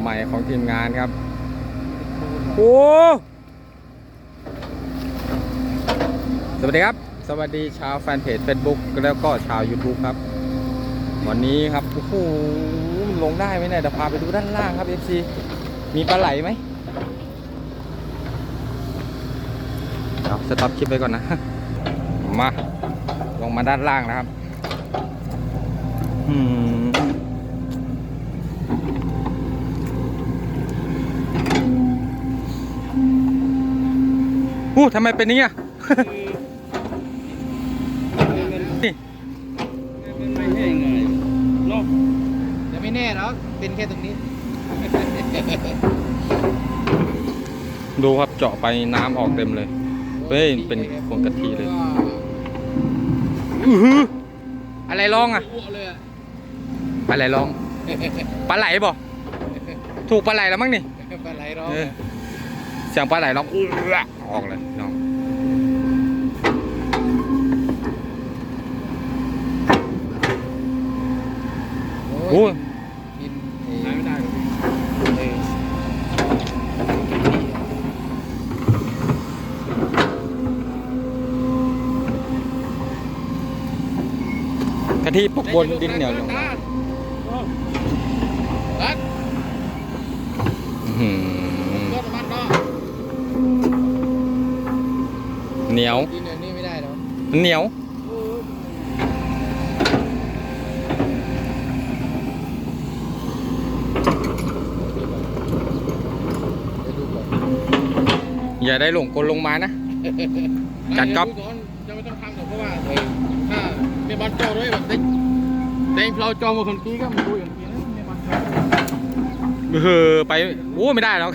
ใหม่ของทีมงานครับโอ้สวัสดีครับ สวัสดีชาวแฟนเพจ Facebook แล้วก็ชาว YouTube ครับ วันนี้ครับโอ้โหมันลงได้ไหมเนี่ยเดี๋ยวพาไปดูด้านล่างครับ FC มีปลาไหลไหมเอาสต็อปคลิปไปก่อนนะ มา ลงมาด้านล่างนะครับ อืม อู้ทำไมเป็นอย่างนี้อะนี่ไม่ใช่ไงเนาะแต่ไม่แน่หรอกเป็นแค่ตรงนี้ ดูครับเจาะไปน้ำออกเต็มเลย เฮ้ย เป็นผงกะทิเลยอือหืออะไรร้องอะอ้วกเลยอะปลาไหลร้องปลาไหลบ่ถูกปลาไหลแล้วมั้งนี่ปลาไหลร้องเออเสียงปลาไหลร้องอื้อ ออกเลยน้องโอ้ยกินหายไม่ได้หรอกเออกะทิปกบนดินเหนียวลงรัดอื้อหือ รถมันเนาะ เหนียวกินอันนี้ไม่ได้หรอกเหนียว เดี๋ยวดูก่อนอย่าได้หลงกลลงมานะ จัดก๊อฟ เยวดูก่อนจะไม่ต้องทำหรอกเพราะว่าเออถ้าเมียบอลเจ้าด้วยแบบเด็กเด็กเราจองมาคนกี้ก็มาดูอย่างนี้นะเมียบอลเจ้าเออไปโอ้ไม่ได้หรอก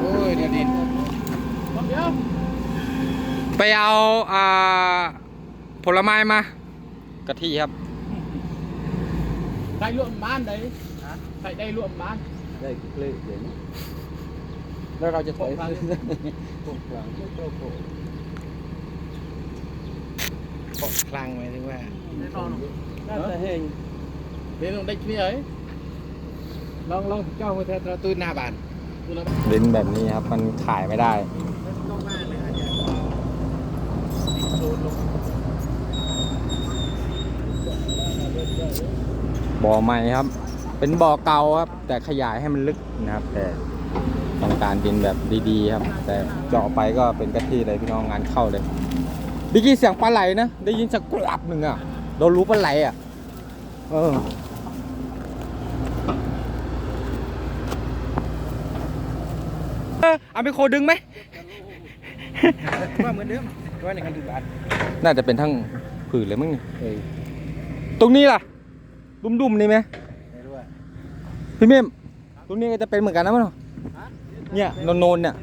โอ้ยเดี๋ยวดินเดี๋ยว ไปเอาอ่าผลไม้มากะทิครับ ได้รวมบ้านได้ใส่ได้รวมบ้านได้เละเลยนะแล้วเราจะถอยพวกหลังโตโกปกคลังหมายถึงว่าน่าจะแห้งเดี๋ยวลองได้ขี้เอ้ยลองลองเจ้ามาเถอะตู้หน้าบ้านตู้หน้าบ้าน ดินแบบนี้ครับ มันขายไม่ได้ ลงมากเลยอาจารย์โดนลง บ่อใหม่ครับ เป็นบ่อเก่าครับ แต่ขยายให้มันลึกนะครับ แต่ต้องการดินแบบดีๆครับ แต่เจาะไปก็เป็นกะทิเลยพี่น้องงานเข้าเลยได้ยินเสียงปลาไหลนะ ได้ยินสักกลับหนึ่งอะเรารู้ปลาไหลอะ เออเออเอาไปโคดึงไหมว่าเหมือนเดิมว่าในการดูบ้านน่าจะเป็นทั้งผืนเลยมั้งนี่เออตรงนี้ล่ะ ดุมๆนี่ไหมไม่รู้ว่าพี่เมมตรงนี้ก็จะเป็นเหมือนกันนะมั้งเนาะเนี่ยโนนๆเนี่ย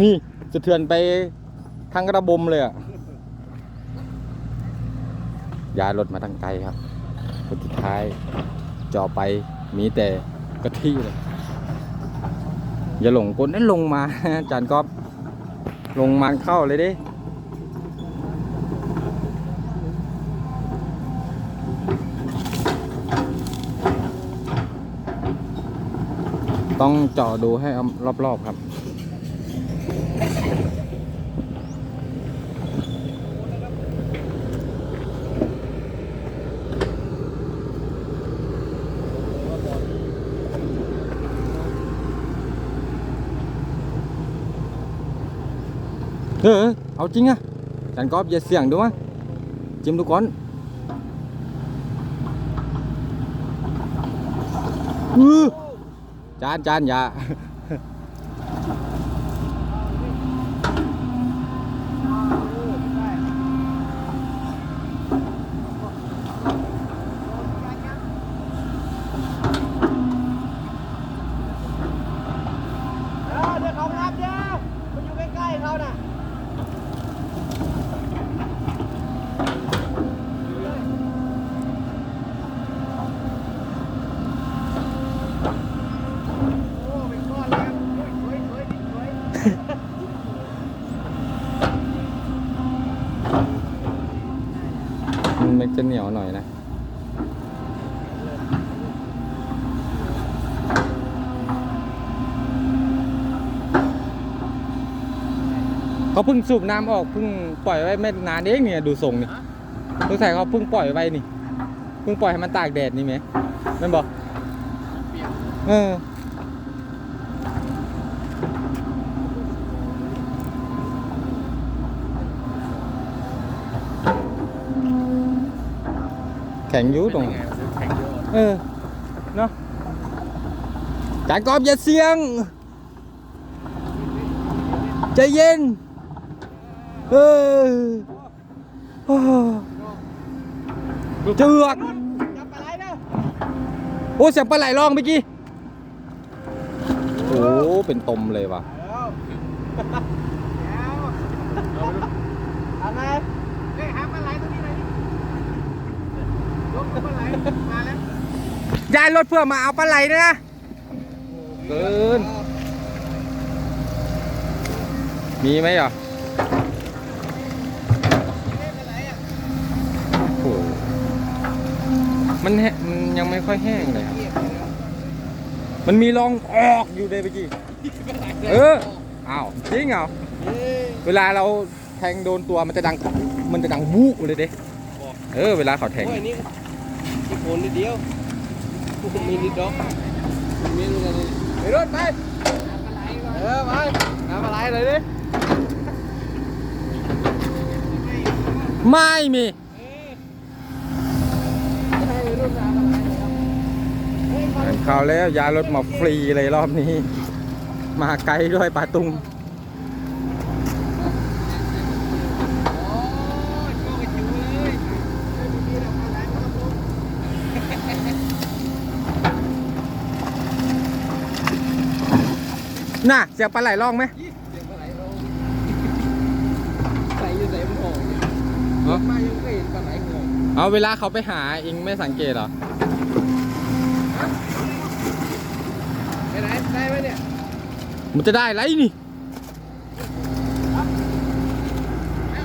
นี่จะเถื่อนไปทางกระบมเลยอะย้ายรถมาทางไกลครับคนสุดท้ายจอไปมีแต่กะทิเลยอย่าหลงกลนั้นลงมาอาจานก๊อฟ ลงมาเข้าเลยดิต้องเจาะดูให้รอบๆครับ เออ เอาจริงอะจันกอบอย่าเสี่ยงดูมะจิ้มดูก่อนอือจานจานอย่า เดี๋ยวเขารับเดี๋ยวมันอยู่ใกล้ๆเขาน่ะ โอ้เป็นก้อนเลยครับโอ้ยสวยสวยสวย จะเหนียวหน่อยนะ เขาเพิ่งสูบน้ำออกเพิ่งปล่อยไว้ไม่นานเองเนี่ยดูทรงนี่สงสัยเขาเพิ่งปล่อยไว้นี่ เพิ่งปล่อยให้มันตากแดดนี่ไหมแม่นบอกเปลี่ยนเออ แข็งอยูตรงเป็นยังไงแข็งเยอะเออ เนาะจานกอบอย่าเสียง ใจเย็น เออโอ้เจือกจับปลาไหลนะโอ้เสียงปลาไหลร้องเมื่อกี้ โอ้ เป็นตมเลยว่ะแล้วแล้วอะไรเฮ้ยหาปลาไหลตัวนี้หน่อยดิ ยกปลาไหลมาแล้วย้ายรถเพื่อมาเอาปลาไหลนะเกิน มีไหมเหรอโอ้โหมันแห้มันยังไม่ค่อยแห้งเลยครับ มันมีรองออกอยู่เลยเมื่อกี้ เออ อ้าว จริงเหรอ เวลาเราแทงโดนตัวมันจะดัง มันจะดังวูบเลยเด้ เออ เวลาเขาแทง มีโคนนิดเดียวมีนิดดียวมีนิดเดียวไปรถไปเออไปหาปลาไหลเลยดิไม่มีเข้าเขาแล้วยารถมาฟรีเลยรอบนี้ มาไกลด้วยปลาตุง โอ้ยโชคกระจิ๋วเลยไม่มีที่เราปลาไหลมาครับผม น่ะเสียงปลาไหลร้องไหมเดี๋ยวปลาไหลเราไหลอยู่ไหนมันออกเนี่ยเอ้ามายังไม่เห็นปลาไหลงอกเอาเวลาเขาไปหาเองไม่สังเกตเหรอไปไหนได้ไหมเนี่ยมันจะได้ไรนี่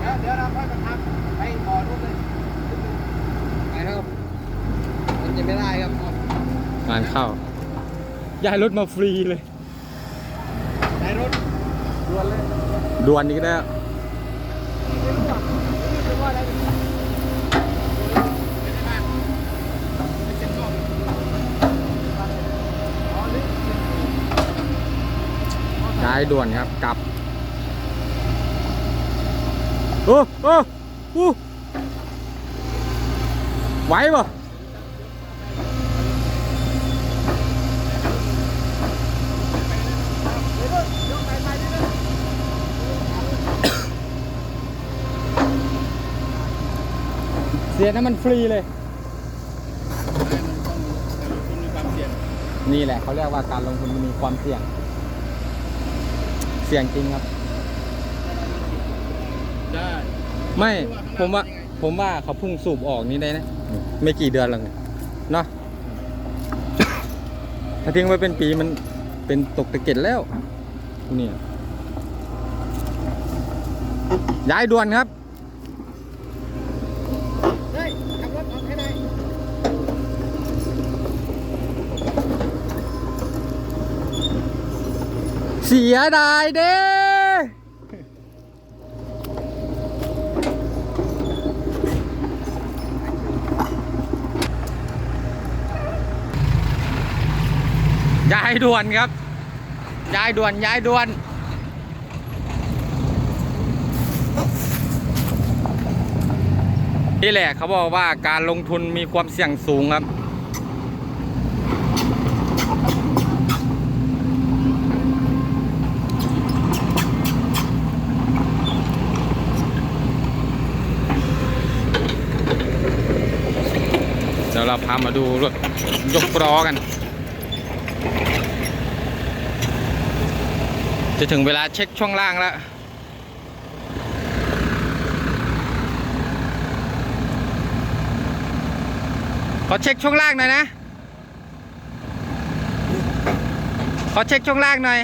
เดี๋ยวเดี๋ยวเราค่อยมาทำไปบ่อนู้นเลยไปครับมันจะไม่ได้ครับงานเข้าย้ายรถมาฟรีเลยใช้รถ ด่วนเลยด่วนอีกแล้วไม่รู้อะไม่รู้ว่าอะไรเป็นได้ไม่เจ็บนอกอ๋อนี่ย้ายด่วนครับกลับ โอ้โอ้โอ้ไหวปะ เสียน้ำมันฟรีเลยคุณมีความเสี่ยงนี่แหละเขาเรียกว่าการลงทุนมีความเสี่ยง เสี่ยงจริงครับ ได้ไม่ผมว่าผมว่าเขาเพุ่งสูบออกนี่ได้นะ ไม่กี่เดือนหรอกเนี่ยเนาะถ้าทิ้งไว้เป็นปีมันเป็นตกตะเก็ดแล้วเนี่ยย้ายด่วนครับ เฮ้ยขับรถออกให้ได้ เสียดายเด้ย้ายด่วนครับ ย้ายด่วน ย้ายด่วนนี่แหละเขาบอกว่าการลงทุนมีความเสี่ยงสูงครับ ยวเราพามาดูรถยกล้อกัน จะถึงเวลาเช็คช่วงล่างแล้ว ขอเช็คช่วงล่างหน่อยนะ ขอเช็คช่วงล่างหน่อย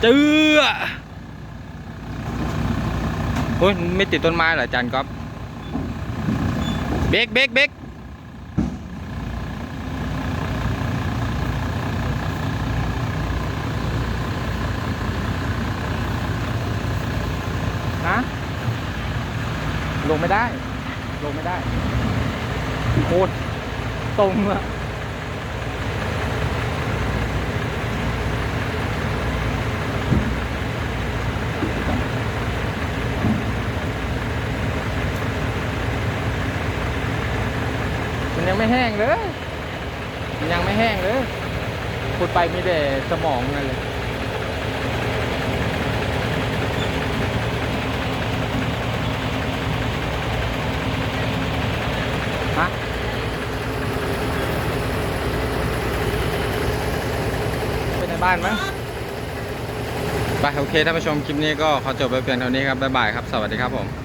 เจือ โอ้ยไม่ติดต้นไม้เหรอจารย์ก๊อฟเบรกเบรกเบรกฮะลงไม่ได้ ลงไม่ได้โคตรตรงอะมันยังไม่ แห้งเลยยังไม่แห้งเลยขุดไปมีแต่สมองนั่นเลยฮะไปในบ้านมั้งไปโอเคท่านผู้ชมคลิปนี้ก็ขอจบไปเพียงเท่านี้ครับบ๊ายบายครับ สวัสดีครับผม